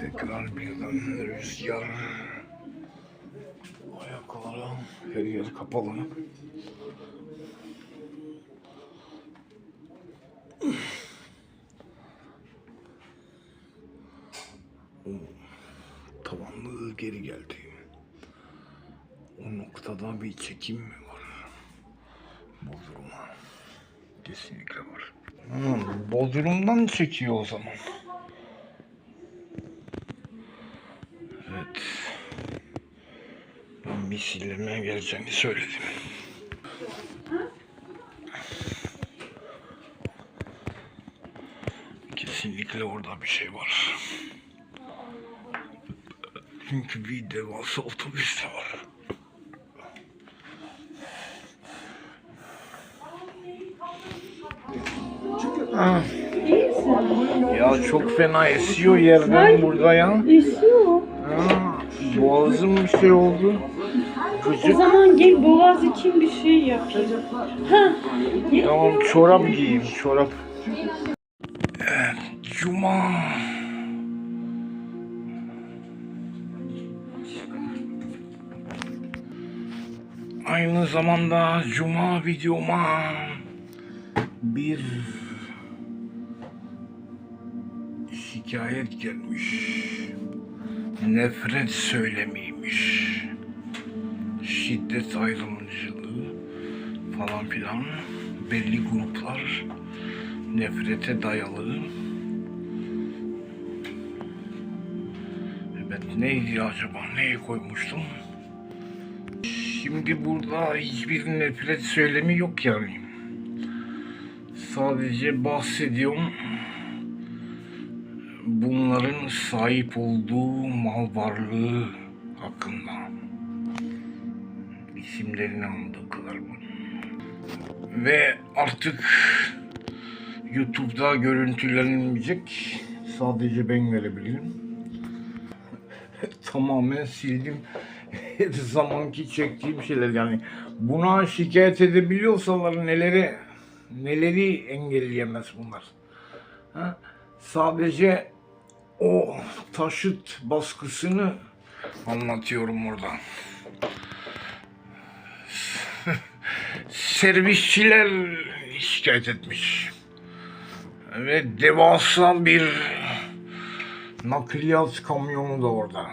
Tekrar birden rüzgar. Ayakları her yer kapalı. Tavanlığı geri geldi. O noktada bir çekim mi var? Bodrum'a. Kesinlikle var. Hmm, Bodrum'dan çekiyor o zaman. Ben misilleme geleceğini söyledim. Kesinlikle orada bir şey var. Çünkü bir devasa otobüs de var. Ah. Ya çok fena esiyor yerden burada ya. Esiyor. Ha, boğazım bir şey oldu. O zaman gel boğaz için bir şey yapayım. Ha. Tamam çorap giyeyim çorap. Evet, Cuma. Aynı zamanda Cuma videoma bir şikayet gelmiş. Nefret söylemiymiş. Şiddet ayrımcılığı falan filan. Belli gruplar nefrete dayalı. Evet neydi acaba neye koymuştum? Şimdi burada hiçbir nefret söylemi yok yani. Sadece bahsediyorum. Bunların sahip olduğu mal varlığı hakkında isimlerini anladığı kadar bu ve artık YouTube'da görüntülenmeyecek. Sadece ben görebilirim. Tamamen sildim. Zamanki çektiğim şeyler yani. Buna şikayet edebiliyorsalar neleri neleri engelleyemez bunlar. Ha? Sadece o taşıt baskısını anlatıyorum burada. Servisçiler şikayet etmiş. Ve devasa bir nakliyat kamyonu da orada.